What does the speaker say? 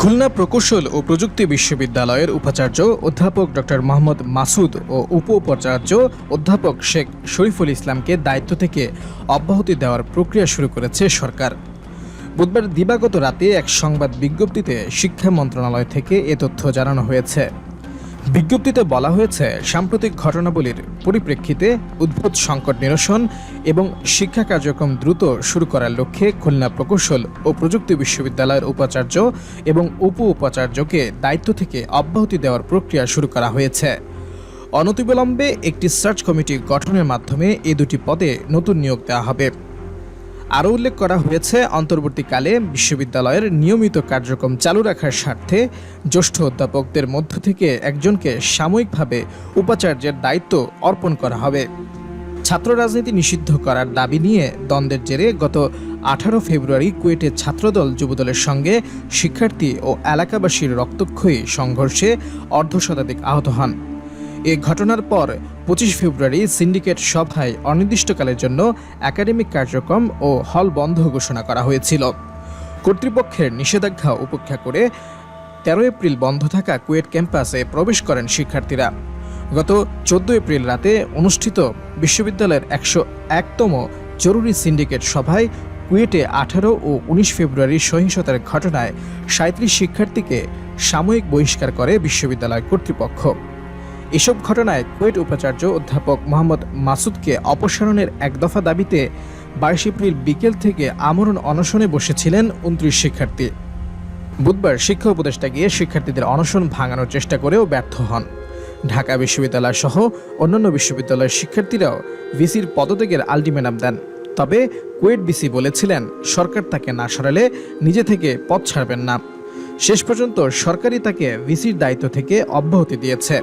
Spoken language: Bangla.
খুলনা প্রকৌশল ও প্রযুক্তি বিশ্ববিদ্যালয়ের উপাচার্য অধ্যাপক ডক্টর মোহাম্মদ মাসুদ ও উপ উপাচার্য অধ্যাপক শেখ শরীফুল ইসলামকে দায়িত্ব থেকে অব্যাহতি দেওয়ার প্রক্রিয়া শুরু করেছে সরকার। বুধবার দিবাগত রাতে এক সংবাদ বিজ্ঞপ্তিতে শিক্ষা মন্ত্রণালয় থেকে এ তথ্য জানানো হয়েছে। বিজ্ঞপ্তিতে বলা হয়েছে, সাম্প্রতিক ঘটনাবলীর পরিপ্রেক্ষিতে উদ্ভূত সংকট নিরসন এবং শিক্ষা কার্যক্রম দ্রুত শুরু করার লক্ষ্যে খুলনা প্রকৌশল ও প্রযুক্তি বিশ্ববিদ্যালয়ের উপাচার্য এবং উপ উপাচার্যকে দায়িত্ব থেকে অব্যাহতি দেওয়ার প্রক্রিয়া শুরু করা হয়েছে। অনতিবিলম্বে একটি সার্চ কমিটি গঠনের মাধ্যমে এই দুটি পদে নতুন নিয়োগ দেওয়া হবে। আরও উল্লেখ করা হয়েছে, অন্তর্বর্তীকালে বিশ্ববিদ্যালয়ের নিয়মিত কার্যক্রম চালু রাখার স্বার্থে জ্যেষ্ঠ অধ্যাপকদের মধ্য থেকে একজনকে সাময়িকভাবে উপাচার্যের দায়িত্ব অর্পণ করা হবে। ছাত্র রাজনীতি নিষিদ্ধ করার দাবি নিয়ে দ্বন্দ্বের জেরে গত আঠারো ফেব্রুয়ারি কুয়েটের ছাত্রদল যুবদলের সঙ্গে শিক্ষার্থী ও এলাকাবাসীর রক্তক্ষয়ী সংঘর্ষে অর্ধশতাধিক আহত হন। এ ঘটনার পর পঁচিশ ফেব্রুয়ারি সিন্ডিকেট সভায় অনির্দিষ্টকালের জন্য একাডেমিক কার্যক্রম ও হল বন্ধ ঘোষণা করা হয়েছিল। কর্তৃপক্ষের নিষেধাজ্ঞা উপেক্ষা করে তেরো এপ্রিল বন্ধ থাকা কুয়েট ক্যাম্পাসে প্রবেশ করেন শিক্ষার্থীরা। গত চোদ্দ এপ্রিল রাতে অনুষ্ঠিত বিশ্ববিদ্যালয়ের একশো একতম জরুরি সিন্ডিকেট সভায় কুয়েটে আঠারো ও উনিশ ফেব্রুয়ারি সহিংসতার ঘটনায় সাঁত্রিশ শিক্ষার্থীকে সাময়িক বহিষ্কার করে বিশ্ববিদ্যালয় কর্তৃপক্ষ। এসব ঘটনায় কুয়েট উপাচার্য অধ্যাপক মোহাম্মদ মাসুদকে অপসারণের এক দফা দাবিতে বাইশ এপ্রিল বিকেল থেকে আমরণ অনশনে বসেছিলেন উনত্রিশ শিক্ষার্থী। বুধবার শিক্ষা উপদেষ্টা গিয়ে শিক্ষার্থীদের অনশন ভাঙানোর চেষ্টা করেও ব্যর্থ হন। ঢাকা বিশ্ববিদ্যালয় সহ অন্যান্য বিশ্ববিদ্যালয়ের শিক্ষার্থীরাও ভিসির পদত্যাগের আলটিমেটাম দেন। তবে কুয়েট বিসি বলেছিলেন, সরকার তাকে না সরালে নিজে থেকে পথ ছাড়বেন না। শেষ পর্যন্ত সরকারই তাকে ভিসির দায়িত্ব থেকে অব্যাহতি দিয়েছে।